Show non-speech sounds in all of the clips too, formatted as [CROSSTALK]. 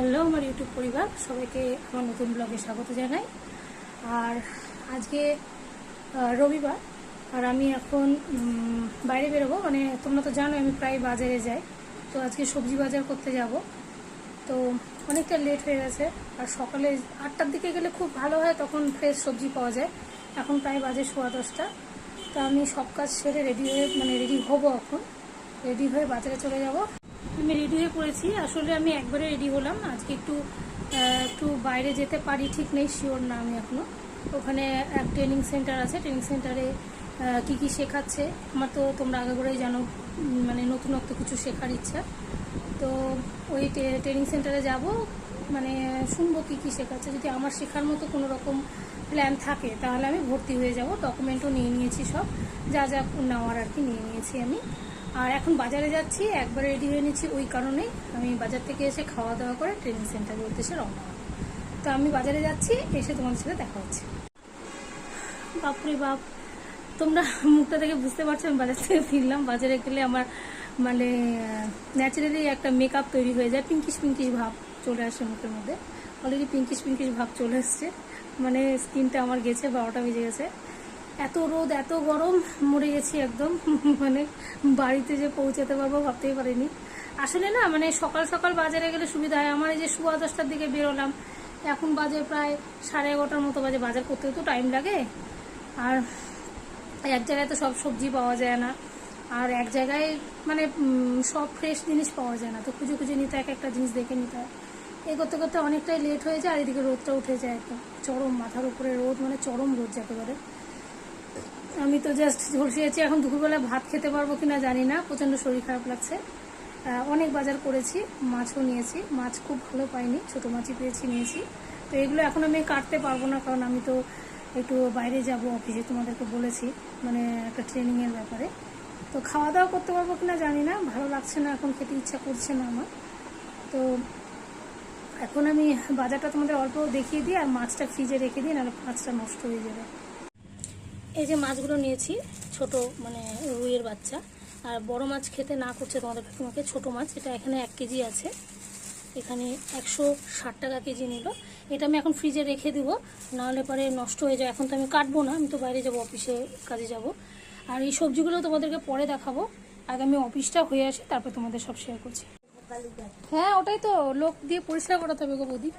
Hello, আমার YouTube পরিবার, সবাইকে আমার নতুন ব্লগে স্বাগত জানাই। আর আজকে রবিবার, আর আমি এখন বাইরে বেরোবো। মানে তোমরা তো জানো আমি প্রায় বাজারে যাই। তো আজকে সবজি বাজার করতে যাব। তো অনেকটা লেট হয়ে গেছে, আর সকালে আটটার দিকে গেলে খুব ভালো হয়, তখন ফ্রেশ সবজি পাওয়া যায়। এখন প্রায় বাজে সোয়া দশটা। তো আমি সব কাজ সেরে রেডি হয়ে মানে রেডি হব এখন। রেডি হয়ে বাজারে চলে যাব। আমি রেডি হয়ে পড়েছি। আসলে আমি একবারে রেডি হলাম। আজকে একটু একটু বাইরে যেতে পারি, ঠিক নেই শিওর না আমি এখনও। ওখানে এক ট্রেনিং সেন্টার আছে। ট্রেনিং সেন্টারে কি কি শেখাচ্ছে? আমার তো তোমরা আগে করেই জানো মানে নতুনত্ব কিছু শেখার ইচ্ছা। তো ওই ট্রেনিং সেন্টারে যাব। মানে শুনব কি কি শেখাচ্ছে। যদি আমার শেখার মতো কোনো রকম প্ল্যান থাকে, তাহলে আমি ভর্তি হয়ে যাব। ডকুমেন্টও নিয়ে নিয়েছি সব। যা যা নেওয়ার আর কি নিয়ে নিয়েছি আমি। আর এখন বাজারে যাচ্ছি, একবার রেডি হয়ে নিচ্ছি ওই কারণেই আমি বাজার থেকে এসে খাওয়া দাওয়া করে ট্রেনিং সেন্টারের উদ্দেশ্যে রওনা তো আমি বাজারে যাচ্ছি, এসে তোমাদের সাথে দেখা হচ্ছে। বাপরে বাপ, তোমরা মুখটা থেকে বুঝতে পারছ, আমি বাজার থেকে ফিরলাম। বাজারে গেলে আমার মানে ন্যাচারালি একটা মেকআপ তৈরি হয়ে যায় পিঙ্কিশ পিঙ্কিশ ভাব চলে আসে মুখের মধ্যে। অলরেডি পিঙ্কিশ পিঙ্কিশ ভাব চলে এসছে। মানে স্কিনটা আমার গেছে, বারোটা বেজে গেছে। এত রোদ, এত গরম, মরে গেছি একদম। [LAUGHS] মানে বাড়িতে যে পৌঁছাতে পারব ভাবতেই পারিনি। আসলে না মানে সকাল সকাল বাজারে গেলে সুবিধা হয়। আমার এই যে সোয়া দশটার দিকে বেরোলাম, এখন বাজে প্রায় সাড়ে এগারোটার মতো বাজে। বাজার করতে তো টাইম লাগে। আর এক জায়গায় তো সব সবজি পাওয়া যায় না। আর এক জায়গায় মানে সব ফ্রেশ জিনিস পাওয়া যায় না। তো খুঁজে খুঁজে নিতে এক একটা জিনিস দেখে নিতে হয়। এই করতে করতে অনেকটাই লেট হয়ে যায়, আর এদিকে রোদটা উঠে যায় একদম। চরম মাথার উপরে রোদ মানে চরম রোদ যাকে বলে। আমি তো জাস্ট ঝলসিয়েছি, এখন দুপুরবেলা ভাত খেতে পারব কিনা জানি না প্রচণ্ড শরীর খারাপ লাগছে। অনেক বাজার করেছি, মাছও নিয়েছি, মাছ খুব ভালো পাইনি, ছোট মাছই পেয়েছি, নিয়েছি। তো এগুলো এখন আমি কাটতে পারব না, কারণ আমি তো একটু বাইরে যাব অফিসে, তোমাদেরকে বলেছি মানে একটা ট্রেনিংয়ের ব্যাপারে। তো খাওয়া দাওয়া করতে পারব কিনা জানি না, ভালো লাগছে না, এখন খেতে ইচ্ছা করছে না আমার। তো এখন আমি বাজারটা তোমাদের অল্প দেখিয়ে দিই, আর মাছটা ফ্রিজে রেখে দিই, নাহলে মাছটা নষ্ট হয়ে যাবে। এই যে মাছগুলো নিয়েছি, ছোট মানে রুইয়ের বাচ্চা। আর বড় মাছ খেতে না করছে তোমাদের তোমাকে ছোট মাছ, এটা এখানে এক কেজি আছে। এখানে একশো ষাট টাকা কেজি নিল। এটা আমি এখন ফ্রিজে রেখে দিব, নাহলে পরে নষ্ট হয়ে যায়। এখন তো আমি কাটবো না, আমি তো বাইরে যাব, অফিসে কাজে যাব। আর এই সবজিগুলো তোমাদেরকে পরে দেখাবো। আগে আমি অফিসটা হয়ে আসি, তারপর তোমাদের সব শেয়ার করছি। হ্যাঁ ওটাই তো, লোক দিয়ে পরিষ্কার করাতে হবে গো বৌদি।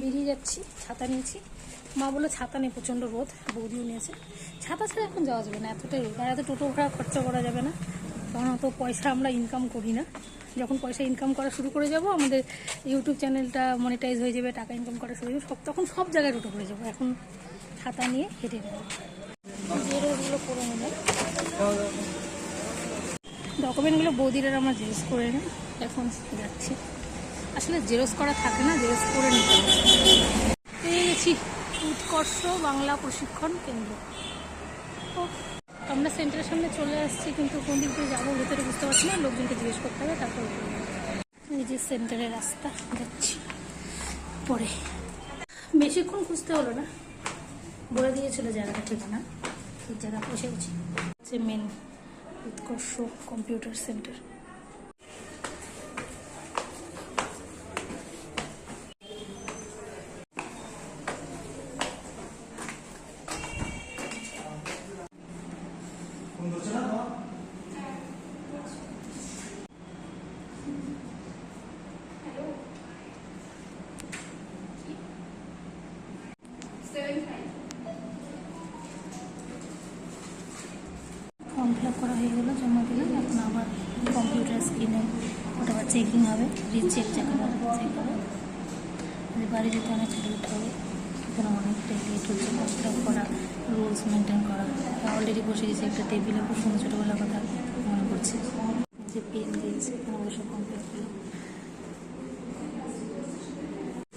বেরিয়ে যাচ্ছি, ছাতা নিয়েছি। মা বলল, ছাতা নেই, প্রচণ্ড রোদ। বৌদিও নিয়েছে। ছাতা ছাড়া এখন যাওয়া যাবে না, এতটাই রোদ। আর এত টোটো ভাড়া, খরচা করা যাবে না। কারণ অত পয়সা আমরা ইনকাম করি না। যখন পয়সা ইনকাম করা শুরু করে যাব, আমাদের ইউটিউব চ্যানেলটা মনিটাইজ হয়ে যাবে, টাকা ইনকাম করা শুরু হয়ে যাবে, সব তখন সব জায়গায় টোটো করে যাব। এখন ছাতা নিয়ে হেঁটে নেব জেরোগুলো করে নেবে ডকুমেন্টগুলো বৌদিরা আমরা জেরক্স করে নিই। এখন যাচ্ছি। আসলে জেরক্স করা থাকে না, জেরক্স করে নিতে হবে। গেছি উৎকর্ষ বাংলা প্রশিক্ষণ কেন্দ্র। আমরা সেন্টারের সামনে চলে আসছি, কিন্তু কোন দিক দিয়ে যাব ভেতরে বুঝতে পারছি না, লোকজনকে জিজ্ঞেস করতে হবে, তারপর। এই যে সেন্টারের রাস্তা যাচ্ছি পরে। বেশিক্ষণ খুঁজতে হলো না, বলে দিয়েছিল জায়গাটা ঠিকানা ঠিক জায়গা পৌঁছেছি হচ্ছে। Main Utkarsh computer centre form fill up করা হয়ে গেলো জমা দিলাম এখন আবার কম্পিউটার স্ক্রিনে ওটা আবার চেকিং হবে রিচেক বলে চেক হবে। যে বাড়ি যেতে অনেকটা লেট হবে এখানে অনেকটাই লেট হচ্ছে আপ করা রুলস মেনটেন করা। অলরেডি বসে গেছি একটা টেবিলে খুব সুন্দর ছোটোবেলার কথা মনে করছে যে পেন দিয়েছে, এখানে বসে কমপ্লিট করলাম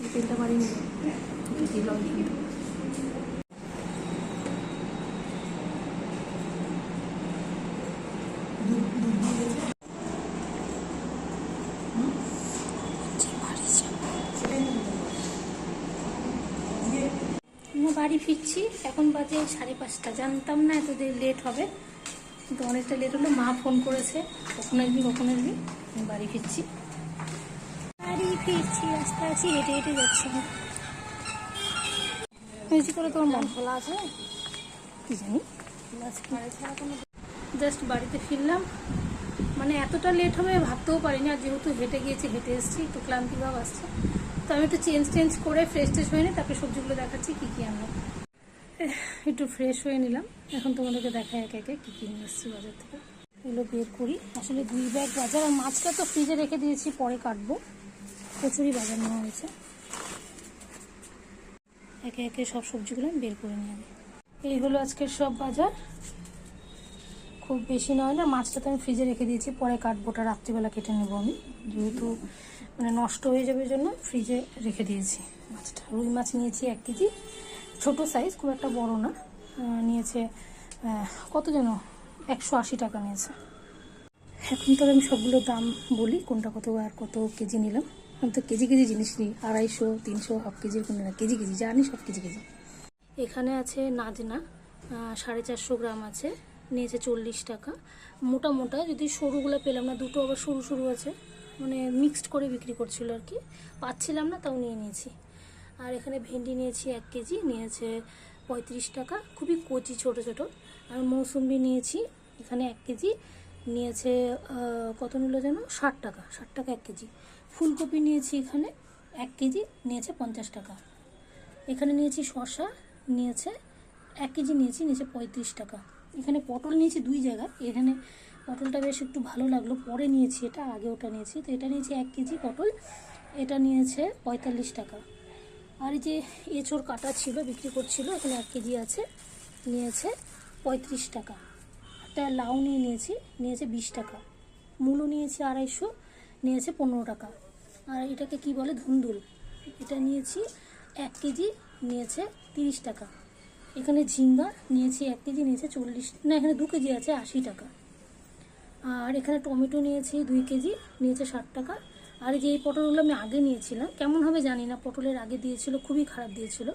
এই পেনটা বাড়ি আমরা বাড়ি ফিরছি। এখন বাজে সাড়ে পাঁচটা। জানতাম না এত লেট হবে। কিন্তু অনেকটা লেট হলো। মা ফোন করেছে, কখন আসবি কখন আসবি? বাড়ি ফিরছি। বাড়ি ফিরছি রাস্তায় আছি, হেঁটে হেঁটে যাচ্ছি। করে তোমার মন খোলা আছে? কি জানি? জাস্ট বাড়িতে ফিরলাম। মানে এতটা লেট হবে, ভাবতেও পারিনি। আর যেহেতু হেঁটে গিয়েছি, হেঁটে এসেছি, একটু ক্লান্তি ভাব আসছে। তো আমি একটু চেঞ্জ টেঞ্জ করে ফ্রেশ ট্রেশ হয়ে নিই, তারপরে সবজিগুলো দেখাচ্ছি কী কী আনলাম একটু ফ্রেশ হয়ে নিলাম। এখন তোমাদেরকে দেখা একে একে কী কী নিয়ে এসেছি বাজার থেকে। এগুলো বের করি। আসলে দুই ব্যাগ বাজার আর মাছটা তো ফ্রিজে রেখে দিয়েছি, পরে কাটবো। প্রচুরই বাজার নেওয়া হয়েছে। একে একে সব সবজিগুলো আমি বের করে নিয়ে এই হলো আজকের সব বাজার। খুব বেশি নয় না মাছটা তো আমি ফ্রিজে রেখে দিয়েছি, পরে কাটবোটা রাত্রিবেলা কেটে নেব আমি। যেহেতু মানে নষ্ট হয়ে যাবে জন্য ফ্রিজে রেখে দিয়েছি মাছটা। রুই মাছ নিয়েছি এক কেজি, ছোটো সাইজ খুব একটা বড় না। নিয়েছে কত যেন? একশো আশি টাকা নিয়েছে। এখন তো আমি সবগুলো দাম বলি, কোনটা কত আর কত কেজি নিলাম। আমি তো কেজি কেজি জিনিস নিই, আড়াইশো, তিনশো হাফ কেজির কোনো না কেজি কেজি, জানি সব কেজি কেজি। এখানে আছে নাজনা সাড়ে চারশো গ্রাম আছে। নিয়েছে চল্লিশ টাকা। মোটা মোটা, যদি সরুগুলো পেলাম না, দুটো আবার সরু সরু আছে। মানে মিক্সড করে বিক্রি করছিল আর কি। পাচ্ছিলাম না, তাও নিয়ে নিয়েছি। আর এখানে ভেন্ডি নিয়েছি এক কেজি, নিয়েছে পঁয়ত্রিশ টাকা। খুবই কচি, ছোট ছোট। আর মৌসুম্বি নিয়েছি, এখানে এক কেজি। নিয়েছে কত নিল যেন? ষাট টাকা ষাট টাকা এক কেজি। ফুলকপি নিয়েছি এখানে এক কেজি, নিয়েছে পঞ্চাশ টাকা। এখানে নিয়েছি শসা, নিয়েছে, এক কেজি নিয়েছি, নিয়েছে পঁয়ত্রিশ টাকা। এখানে পটল নিয়েছি দুই জায়গায় এখানে পটলটা বেশ একটু ভালো লাগল। পরে নিয়েছি এটা, আগে ওটা নিয়েছি। তো এটা নিয়েছি এক কেজি পটল। এটা নিয়েছে পঁয়তাল্লিশ টাকা। আর এই যে এঁচোড় কাটা ছিল, বিক্রি করছিল, এখানে এক কেজি আছে। নিয়েছে পঁয়ত্রিশ টাকা। একটা লাউ নিয়ে নিয়েছি, নিয়েছে বিশ টাকা। মূলো নিয়েছি আড়াইশো, নিয়েছে পনেরো টাকা। আর এটাকে কি বলে? ধুন্দুল। এটা নিয়েছি এক কেজি, নিয়েছে তিরিশ টাকা। এখানে ঝিঙ্গা নিয়েছি এক কেজি, নিয়েছে চল্লিশ, না, এখানে দু কেজি আছে আশি টাকা। আর এখানে টমেটো নিয়েছি দুই কেজি, নিয়েছে ষাট টাকা। আর যে এই পটলগুলো আমি আগে নিয়েছিলাম, কেমন হবে জানি না, পটলের আগে দিয়েছিল, খুবই খারাপ দিয়েছিল।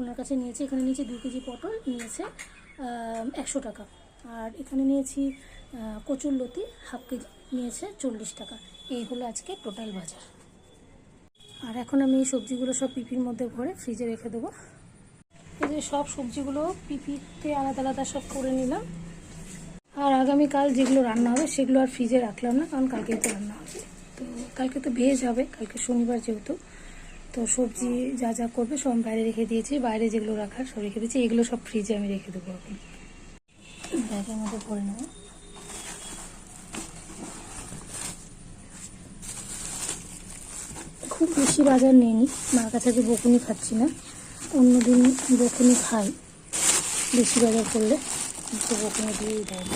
ওনার কাছে নিয়েছি, এখানে নিয়েছি দুই কেজি পটল, নিয়েছে একশো টাকা। আর এখানে নিয়েছি কচুর লতি, হাফ কেজি, নিয়েছে চল্লিশ টাকা। এই হলো আজকে টোটাল বাজার। আর এখন আমি এই সবজিগুলো সব পিপির মধ্যে ভরে ফ্রিজে রেখে দেবো। এই যে সব সবজিগুলো পিপিতে আলাদা আলাদা সব করে নিলাম। আর আগামীকাল যেগুলো রান্না হবে সেগুলো আর ফ্রিজে রাখলাম না, কারণ কালকে তো রান্না হবে। তো কালকে তো ভেজ হবে, কালকে শনিবার যেহেতু। তো সবজি যা যা করবে সব বাইরে রেখে দিয়েছি, বাইরে যেগুলো রাখার সব রেখে দিয়েছি, এগুলো সব ফ্রিজে আমি রেখে দেবো এখন। ব্যাগের মধ্যে ভরে নেব। খুব বেশি বাজার নেইনি, মার কাছে বকুনি খাচ্ছি না। অন্যদিন বকুনি খাই। বেশি বাজার করলে বকুনি দিয়েই দেয়।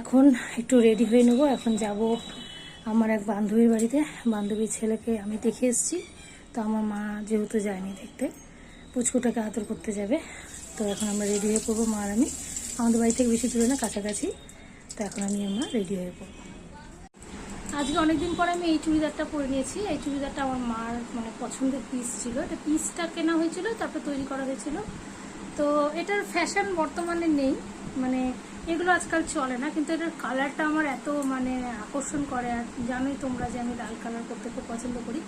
এখন একটু রেডি হয়ে নেব। এখন যাব আমার এক বান্ধবীর বাড়িতে। বান্ধবীর ছেলেকে আমি দেখে এসেছি। তো আমার মা যেহেতু যায়নি দেখতে, পুচকুটাকে আদর করতে যাবে। তো এখন আমরা রেডি হয়ে পড়ব, মা আর আমি। আমাদের বাড়ি থেকে বেশি দূরে না, কাছাকাছি। তো এখন আমি আমার রেডি হয়ে পড়ব। আজকে অনেকদিন পরে আমি এই চুড়িদারটা পরে নিয়েছি। এই চুড়িদারটা আমার মার মানে পছন্দের পিস ছিল। এটা পিসটা কেনা হয়েছিল, তারপরে তৈরি করা হয়েছিল। তো এটার ফ্যাশন বর্তমানে নেই। মানে এগুলো আজকাল চলে না, কিন্তু এটার কালারটা আমার এত মানে আকর্ষণ করে, আর জানোই তোমরা যে আমি লাল কালার করতে খুব পছন্দ করি।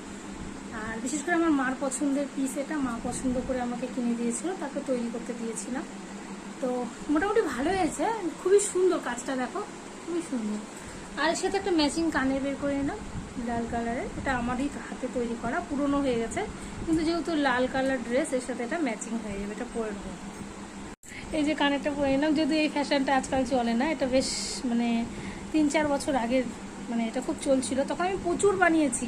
আর বিশেষ করে আমার মার পছন্দের পিস এটা, মা পছন্দ করে আমাকে কিনে দিয়েছিল, তাকে তৈরি করতে দিয়েছিলাম। তো মোটামুটি ভালো হয়েছে, খুবই সুন্দর কাজটা দেখো, খুবই সুন্দর। আর এর সাথে একটা ম্যাচিং কানে বের করে নিলাম লাল কালারের এটা আমারই হাতে তৈরি করা, পুরনো হয়ে গেছে, কিন্তু যেহেতু লাল কালার ড্রেস এর সাথে এটা ম্যাচিং হয়ে যাবে, এটা পরে নেব। এই যে কানেরটা পরে নিলাম যদি এই ফ্যাশনটা আজকাল চলে না, এটা বেশ মানে তিন চার বছর আগের মানে এটা খুব চলছিল। তখন আমি প্রচুর বানিয়েছি।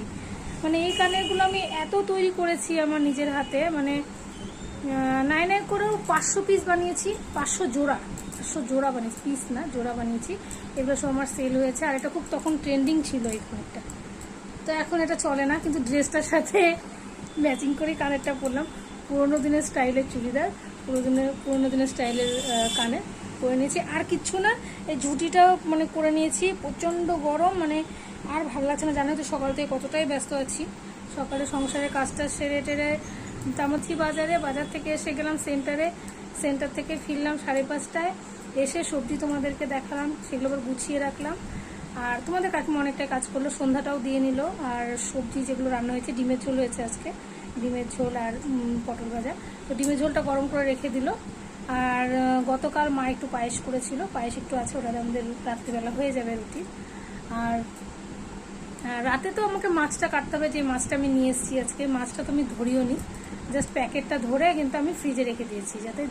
মানে এই কানেরগুলো আমি এত তৈরি করেছি আমার নিজের হাতে মানে নাই নাই করেও পাঁচশো পিস বানিয়েছি, পাঁচশো জোড়া পাঁচশো জোড়া বানিয়েছি পিস না, জোড়া বানিয়েছি। এগুলো সব আমার সেল হয়েছে, আর এটা খুব তখন ট্রেন্ডিং ছিল এই কানেরটা। তো এখন এটা চলে না, কিন্তু ড্রেসটার সাথে [LAUGHS] ম্যাচিং করে কানেরটা পরলাম। পুরোনো দিনের স্টাইলের চুড়িদার। পুরোনো দিনের পুরোনো দিনের স্টাইলের কানে করে নিয়েছি। আর কিচ্ছু না, এই ঝুটিটাও মানে করে নিয়েছি। প্রচণ্ড গরম মানে আর ভালো লাগছে না। জানো তো সকাল থেকে কতটাই ব্যস্ত আছি। সকালে সংসারের কাজটা সেরে টেরে তামাথি বাজারে। বাজার থেকে এসে গেলাম সেন্টারে। সেন্টার থেকে ফিরলাম সাড়ে পাঁচটায়। এসে সবজি তোমাদেরকে দেখালাম, সেগুলো আবার গুছিয়ে রাখলাম। আর তোমাদের কাকিমা অনেকটা কাজ করল, সন্ধ্যাটাও দিয়ে নিল। আর সবজি যেগুলো রান্না হয়েছে, ডিমের ঝোল হয়েছে আজকে। ডিমের ঝোল আর পটল ভাজা। তো ডিমের ঝোলটা গরম করে রেখে দিল। আর গতকাল মা একটু পায়েস করেছিল। পায়েস একটু আছে, ওটা আমাদের রাত্রিবেলা হয়ে যাবে রুটি। আর রাতে তো আমাকে মাছটা কাটতে হবে, যে মাছটা আমি নিয়ে এসেছি আজকে। মাছটা তো আমি ধরিও নি। জাস্ট প্যাকেটটা ধরে কিন্তু আমি ফ্রিজে রেখে দিয়েছি, যাতে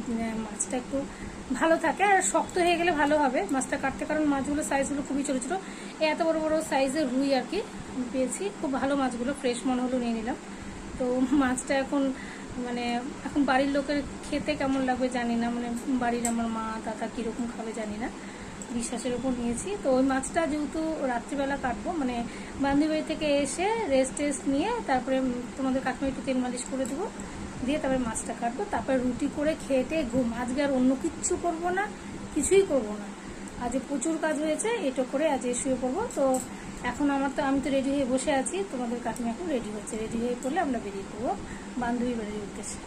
মাছটা একটু ভালো থাকে। আর শক্ত হয়ে গেলে ভালো হবে মাছটা কাটতে, কারণ মাছগুলো সাইজগুলো খুবই ছোটো ছোটো। এত বড় বড় সাইজের রুই আর কি পেয়েছি। খুব ভালো মাছগুলো ফ্রেশ মনে হলো, নিয়ে নিলাম। তো মাছটা এখন মানে এখন বাড়ির লোকের খেতে কেমন লাগবে জানি না। মানে বাড়ির আমার মা দাদা কীরকম খাবে জানি না। বিশ্বাসের উপর নিয়েছি। তো ওই মাছটা যেহেতু রাত্রিবেলা কাটবো মানে বান্ধবী থেকে এসে রেস্ট টেস্ট নিয়ে তারপরে তোমাদের কাকিমা একটু তেল মালিশ করে দেবো। দিয়ে তারপরে মাছটা কাটবো। তারপরে রুটি করে খেটে ঘুম আজকে আর অন্য কিচ্ছু করব না? কিছুই করব না। আজ প্রচুর কাজ হয়েছে, এটা করে আজ শুয়ে পড়ব। তো এখন আমার তো, আমি তো রেডি হয়ে বসে আছি। তোমাদের কাকিমা এখন রেডি হচ্ছে। রেডি হয়ে পড়লে আমরা বেরিয়ে পড়ব বান্ধবী বাড়ির উদ্দেশ্যে।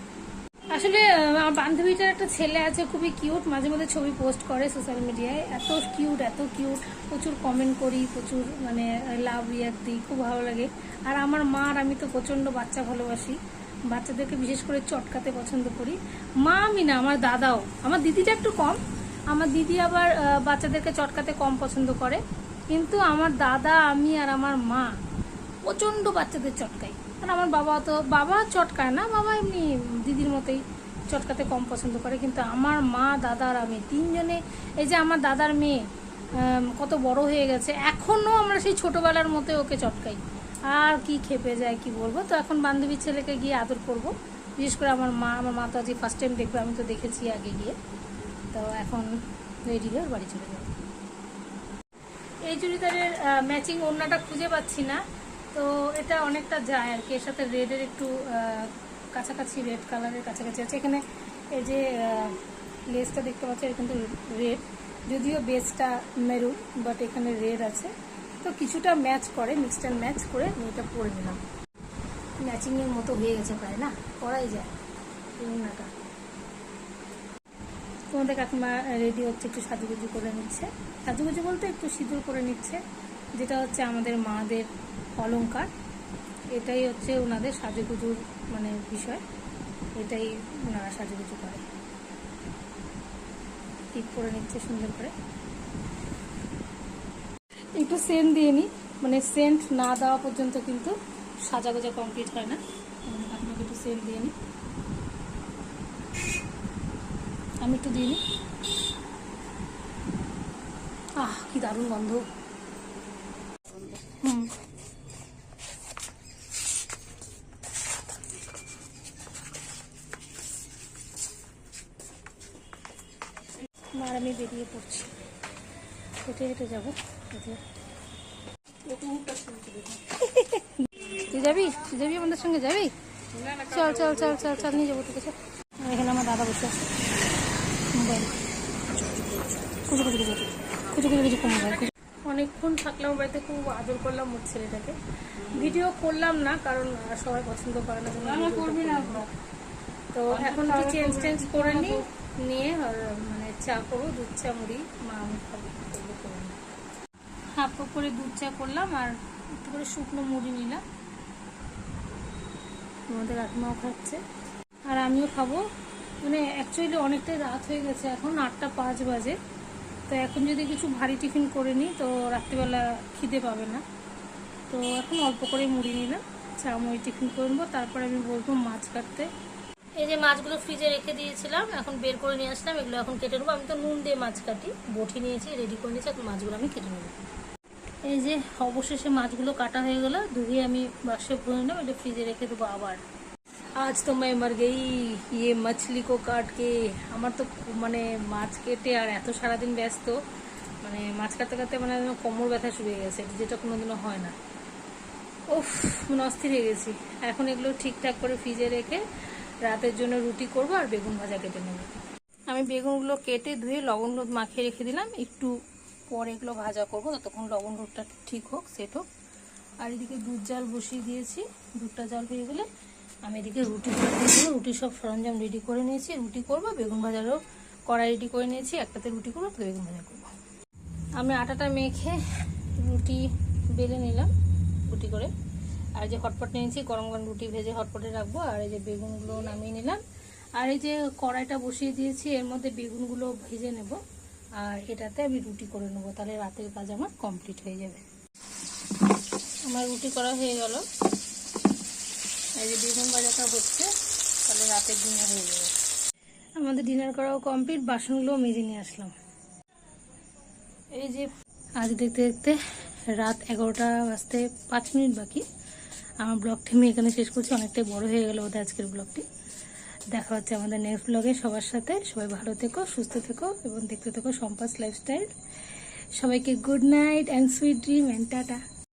আসলে, আমার বান্ধবীটার একটা ছেলে আছে, খুবই কিউট মাঝে মধ্যে ছবি পোস্ট করে সোশ্যাল মিডিয়ায় এত কিউট এত কিউট প্রচুর কমেন্ট করি, প্রচুর মানে লাভ রিয়াক্ট দিই, খুব ভালো লাগে। আর আমার মা আর আমি তো প্রচণ্ড বাচ্চা ভালোবাসি। বাচ্চাদেরকে বিশেষ করে চটকাতে পছন্দ করি। মা আমি না, আমার দাদাও। আমার দিদিটা একটু কম আমার দিদি আবার বাচ্চাদেরকে চটকাতে কম পছন্দ করে। কিন্তু আমার দাদা, আমি আর আমার মা প্রচণ্ড বাচ্চাদের চটকাই। আর আমার বাবা তো, বাবা চটকায় না, বাবা এমনি দিদির মতোই চটকাতে কম পছন্দ করে। কিন্তু আমার মা, দাদা আর আমি তিনজনে, এই যে আমার দাদার মেয়ে কত বড় হয়ে গেছে এখনও আমরা সেই ছোটোবেলার মতো ওকে চটকাই। আর কি খেপে যায়, কি বলব? তো এখন বান্ধবীর ছেলেকে গিয়ে আদর করব। বিশেষ করে আমার মা আমার মা তো আজকে ফার্স্ট টাইম দেখবে, আমি তো দেখেছি আগে গিয়ে। তো এখন রেডি হয়ে বাড়ি চলে যাব। এই চুড়িদারের ম্যাচিং ওড়নাটা খুঁজে পাচ্ছি না। তো এটা অনেকটা যায় আর কি। এর সাথে রেডের একটু কাছাকাছি রেড কালারের কাছাকাছি আছে। এখানে এই যে লেসটা দেখতে পাচ্ছি কিন্তু রেড যদিও বেসটা মেরুন বাট এখানে রেড আছে। তো কিছুটা ম্যাচ করে মিক্সড অ্যান্ড ম্যাচ করে আমি এটা পরে নিলাম। ম্যাচিংয়ের মতো হয়ে গেছে প্রায়, না? পরাই যায়। ওড়নাটা। তোমাদের কাকিমা রেডি হচ্ছে, একটু সাজুগুজু করে নিচ্ছে। সাজুগুজু বলতে একটু সিঁদুর করে নিচ্ছে, যেটা হচ্ছে আমাদের মাদের অলঙ্কার এটাই হচ্ছে ওনাদের সাজুগুজুর মানে বিষয়। এটাই ওনারা সাজুগুজু করে। ঠিক করে নিচ্ছে সুন্দর করে। একটু সেন্ট দিয়ে নিই মানে সেন্ট না দেওয়া পর্যন্ত কিন্তু সাজাগোজা কমপ্লিট হয় না। কাকিমাকে একটু সেন্ট দিয়ে নিই আমি একটু দিই। নিই আহ কি দারুণ গন্ধ। হুম। আর আমি বেরিয়ে পড়ছি। হেঁটে হেঁটে যাব। তুই যাবি? তুই যাবি আমাদের সঙ্গে? যাবি? চল চল চল চল চল নিয়ে যাব ঠিক আছে। এখানে আমার দাদা বসে আছে। অনেকক্ষণ থাকলাম বাড়িতে খুব আদর করলাম ওর ছেলেটাকে। ভিডিও করলাম না কারণ সবাই পছন্দ করে না তো এখন একটু চেঞ্জ টেঞ্জ করে নিই নিয়ে মানে চা করব দুধ চা মুড়ি মা আমি খাব। হাফ কাপ করে দুধ চা করলাম আর একটু করে শুকনো মুড়ি নিলাম। আমাদের আত্মাও খাচ্ছে। আর আমিও খাব। মানে অ্যাকচুয়ালি অনেকটাই রাত হয়ে গেছে, এখন আটটা পাঁচ বাজে। তো এখন যদি কিছু ভারী টিফিন করে নিই, তো রাত্রিবেলা খিদে পাবে না। তো এখন অল্প করে মুড়ি নিলাম, চা, মুড়ি, টিফিন করে নেব। তারপরে আমি বলব মাছ কাটতে। এই যে মাছগুলো ফ্রিজে রেখে দিয়েছিলাম, এখন বের করে নিয়ে আসলাম, এগুলো এখন কেটে নেব। আমি তো নুন দিয়ে মাছ কাটি, বটি নিয়েছি রেডি করে নিয়েছি, এখন মাছগুলো আমি কেটে নেব। এই যে অবশেষে মাছগুলো কাটা হয়ে গেলো, ধুয়ে আমি বাক্সে ভরে নেব এটা ফ্রিজে রেখে দেবো আবার। আজ তো मैं मर गई ये मछली को काट के আমার তো মানে মাছ কেটে আর এত সারাদিন ব্যস্ত মানে মাছ কাটতে কাটতে মানে একদম কোমর ব্যথা শুরু হয়ে গেছে যেটা কোনোদিনও হয় না উফ মনে অস্থির হয়ে গেছি এখন এগুলো ঠিকঠাক করে ফ্রিজে রেখে রাতের জন্য রুটি করব আর বেগুন ভাজা কেটে নেব আমি বেগুনগুলো কেটে ধুয়ে লবণ হলুদ মাখিয়ে রেখে দিলাম একটু পরে এগুলো ভাজা করবো ততক্ষণ লবণ হলুদটা ঠিক হোক সেট হোক আর এদিকে দুধ জাল বসিয়ে দিয়েছি দুধটা জাল হয়ে গেলে আমি এদিকে রুটি করে রুটি সব সরঞ্জাম রেডি করে নিয়েছি, রুটি করব, বেগুন ভাজারও কড়াই রেডি করে নিয়েছি, একটাতে রুটি করব একটা বেগুন ভাজা করব। আমি আটাটা মেখে রুটি বেলে নিলাম, রুটি করে। আর যে হটপট নিয়েছি, গরম গরম রুটি ভেজে হটপটে রাখব, আর এই যে বেগুনগুলো নামিয়ে নিলাম। আর এই যে কড়াইটা বসিয়ে দিয়েছি, এর মধ্যে বেগুনগুলো ভেজে নেব, আর এটাতে আমি রুটি করে নেব, তাহলে রাতের কাজ আমার কমপ্লিট হয়ে যাবে। আমার রুটি করা হয়ে গেল। এই যে বেগুন ভাজাটা হচ্ছে তাহলে রাতের ডিনার হয়ে যাবে। আমাদের ডিনার করাও কমপ্লিট বাসনগুলোও মেজে নিয়ে আসলাম। এই যে আজ দেখতে দেখতে রাত এগারোটা বাজতে পাঁচ মিনিট বাকি। আমার ব্লগটি আমি এখানে শেষ করছি অনেকটাই বড় হয়ে গেল ওদের আজকের ব্লগটি। দেখা হচ্ছে আমাদের নেক্সট ব্লগে সবার সাথে সবাই ভালো থেকো সুস্থ থেকো এবং দেখতে থেকো সম্পাস লাইফস্টাইল সবাইকে good night and sweet dream and tata